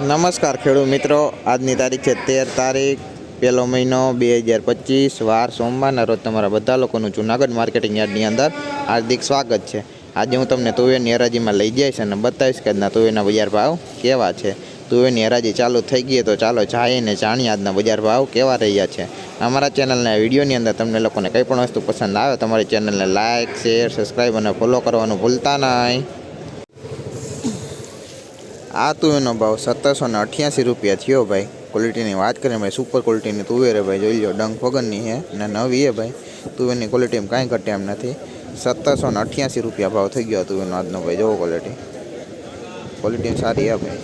નમસ્કાર ખેડૂત મિત્રો. આજની તારીખ છે તેર તારીખ, પહેલો મહિનો બે હજાર પચીસ, વાર સોમવારના રોજ તમારા બધા લોકોનું જુનાગઢ માર્કેટિંગ યાર્ડની અંદર હાર્દિક સ્વાગત છે. આજે હું તમને તુવેરની હરાજીમાં લઈ જઈશ અને બતાવીશ કે આજના તુવેરના બજાર ભાવ કેવા છે. તુવેરની હરાજી ચાલુ થઈ ગઈ તો ચાલો જાઈએ જાણીએ આજના બજાર ભાવ કેવા રહ્યા છે. અમારા ચેનલના વિડીયોની અંદર તમને લોકોને કંઈ પણ વસ્તુ પસંદ આવે તમારી ચેનલને લાઇક શેર, સબસ્ક્રાઈબ અને ફોલો કરવાનું ભૂલતા નહીં. આ તુવેરનો ભાવ સત્તરસો ને અઠ્યાસી રૂપિયા થયો ભાઈ. ક્વોલિટીની વાત કરીએ ભાઈ સુપર ક્વોલિટીની તુવેર હે ભાઈ. જોઈ લો ડંગ વગરની છે અને નવી હે ભાઈ. તુવેરની ક્વોલિટીમાં કાંઈ ઘટે એમ નથી. સત્તરસો ને અઠ્યાસી રૂપિયા ભાવ થઈ ગયો તુવેરનો આજનો ભાઈ. જોવો ક્વોલિટી ક્વોલિટી સારી હે ભાઈ.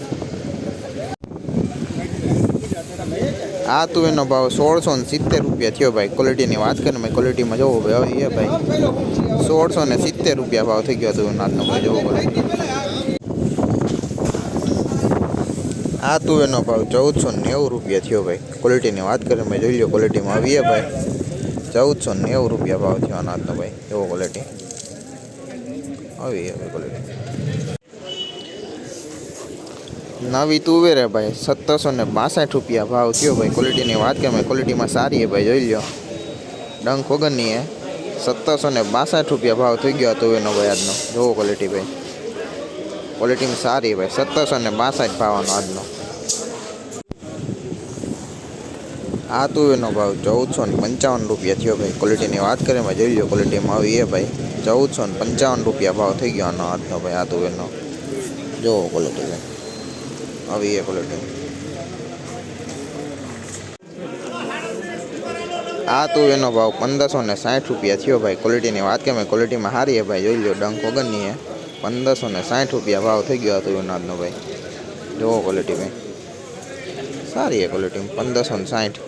આ તુવેરનો ભાવ સોળસો ને સિત્તેર રૂપિયા થયો ભાઈ. ક્વોલિટીની વાત કરીને ભાઈ ક્વોલિટીમાં જોવો ભાઈ. હવે એ ભાઈ. સોળસો ને સિત્તેર રૂપિયા ભાવ થઈ ગયો તુવેરનો આજનો ભાઈ. જોવો ક્વોલિટી આ તુવેરનો ભાવ ચૌદસો નેવું રૂપિયા થયો ભાઈ. ક્વોલિટીની વાત કરીએ મેં જોઈ લો ક્વોલિટીમાં આવીએ ભાઈ. ચૌદસો નેવું રૂપિયા ભાવ થયો અનાજનો ભાઈ, એવો ક્વોલિટી આવી હવે ક્વોલિટી નવી તુવેર હે ભાઈ, સત્તરસો ને બાસઠ રૂપિયા ભાવ થયો ભાઈ. ક્વોલિટીની વાત કરીએ ક્વોલિટીમાં સારી હે ભાઈ, જોઈ લો ડંખ વગરની હે સત્તરસો ને બાસઠ રૂપિયા ભાવ થઈ ગયો તુવેરનો ભાઈ આજનો. જોવો ક્વોલિટી ભાઈ. ક્વોલિટીમાં સારી ભાઈ સત્તરસો ને બાસઠ ભાવનો આજનો. આ તુવેરનો ભાવ ચૌદસો ને પંચાવન રૂપિયા થયો ભાઈ. ક્વોલિટીની વાત કરીએ મેં જોઈ લો ક્વોલિટીમાં આવી એ ભાઈ. ચૌદસો ને પંચાવન રૂપિયા ભાવ થઈ ગયો આનો આજનો ભાઈ આ તુવેરનો જોવો ક્વોલિટી ભાઈ. આવી એ ક્વોલિટી આ તુવેરનો ભાવ પંદરસો ને સાઠ રૂપિયા થયો ભાઈ. ક્વોલિટીની વાત કરીએ મેં ક્વોલિટીમાં સારી હે ભાઈ. જોઈ લો ડંક વગરની હે પંદરસો ને સાઠ રૂપિયા ભાવ થઈ ગયો હતો નાદનો ભાઈ. જોવો ક્વોલિટી ભાઈ. સારી એ ક્વોલિટી પંદરસો ને સાઠ.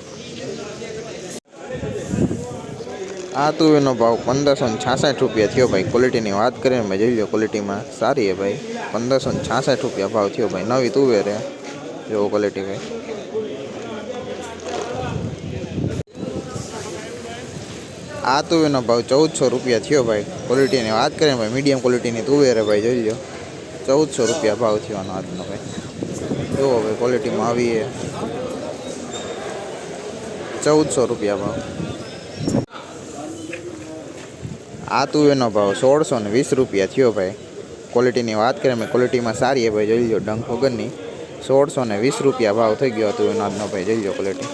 આ તુવેરનો ભાવ પંદરસો ને છાસઠ રૂપિયા થયો ભાઈ. ક્વોલિટીની વાત કરીએ મેં જોઈ લો ક્વોલિટીમાં સારી છે ભાઈ. પંદરસો ને છાસઠ રૂપિયા ભાવ થયો ભાઈ. નવી તુવેર જોવો ક્વોલિટી ભાઈ. આ તુવેરનો ભાવ ચૌદસો રૂપિયા થયો ભાઈ. ક્વોલિટીની વાત કરીએ ભાઈ મીડિયમ ક્વોલિટીની તુવેર ભાઈ, જોઈ લો ચૌદસો રૂપિયા ભાવ થયો આજનો ભાઈ. જુઓ ભાઈ ક્વોલિટીમાં આવીએ. ચૌદસો રૂપિયા ભાવ. આ તુવેરનો ભાવ સોળસો ને વીસ રૂપિયા થયો ભાઈ. ક્વોલિટીની વાત કરીએ મેં ક્વોલિટીમાં સારી એ ભાઈ, જોઈ લો ડંક વગરની. સોળસો ને વીસ રૂપિયા ભાવ થઈ ગયો તુવેરનો આજનો ભાઈ, જોઈ લો ક્વોલિટી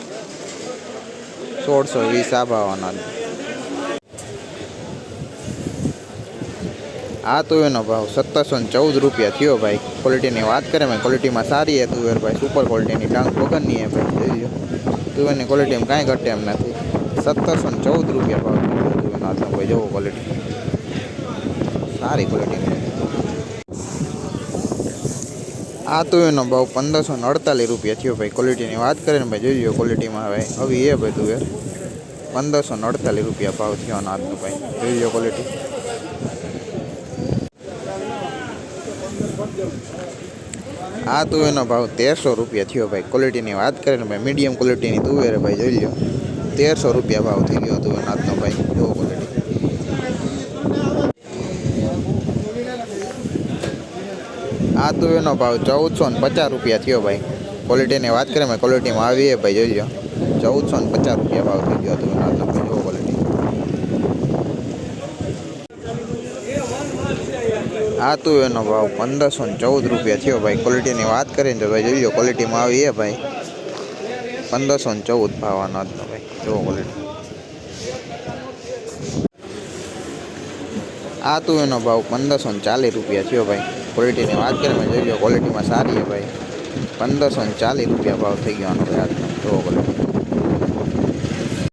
સોળસો વીસ આ ભાવ અનાજ આ તુવેરનો ભાવ સત્તરસો ને ચૌદ રૂપિયા થયો ભાઈ. ક્વોલિટીની વાત કરીએ મેં ક્વોલિટીમાં સારી છે તુવેર ભાઈ. સુપર ક્વોલિટીની ડાંગ વગરની છે ભાઈ. જોઈ લો તુવેરની ક્વોલિટીમાં કાંઈ ઘટે એમ નથી. સત્તરસો ને ચૌદ રૂપિયા ભાવ થયો તુવેરનો આજનો ભાઈ જોવો ક્વોલિટી સારી ક્વોલિટીની આ તુવેરનો ભાવ પંદરસો ને અડતાલીસ રૂપિયા થયો ભાઈ. ક્વોલિટીની વાત કરીએ ને ભાઈ, જોઈ લો ક્વોલિટીમાં હવે. હવે એ ભાઈ તુવેર પંદરસો ને અડતાલીસ રૂપિયા ભાવ થયો અનાજનો ભાઈ. જોઈ લો ક્વોલિટી આ તુવેરનો ભાવ તેરસો રૂપિયા થયો ભાઈ. ક્વોલિટીની વાત કરીએ ને ભાઈ મીડિયમ ક્વોલિટીની તુવેર ભાઈ, જોઈ લો તેરસો રૂપિયા ભાવ થઈ ગયો તુવેર આજનો ભાઈ એવો ક્વોલિટી આ તુવેરનો ભાવ ચૌદસો ને પચાસ રૂપિયા થયો ભાઈ. ક્વોલિટીની વાત કરીએ મેં ક્વોલિટીમાં આવીએ ભાઈ, જોઈ લો ચૌદસો ને પચાસ રૂપિયા ભાવ થઈ ગયો તુવેર આજનો ભાઈ જોવો તું એનો ભાવ પંદરસો ને ચૌદ રૂપિયા થયો ભાઈ. ક્વોલિટીની વાત કરીને તો ભાઈ જોઈ લો ક્વોલિટીમાં આવી એ ભાઈ. પંદરસો ને ચૌદ ભાવ આનો આજનો ભાઈ. જોવો ક્વોલિટી આ તું એનો ભાવ પંદરસો ને ચાલીસ રૂપિયા થયો ભાઈ. ક્વોલિટીની વાત કરીએ મેં જોઈ લો ક્વોલિટીમાં સારી છે ભાઈ. પંદરસો ને ચાલીસ રૂપિયા ભાવ થઈ ગયો આનો ભાઈ આજનો. જોવો ક્વોલિટી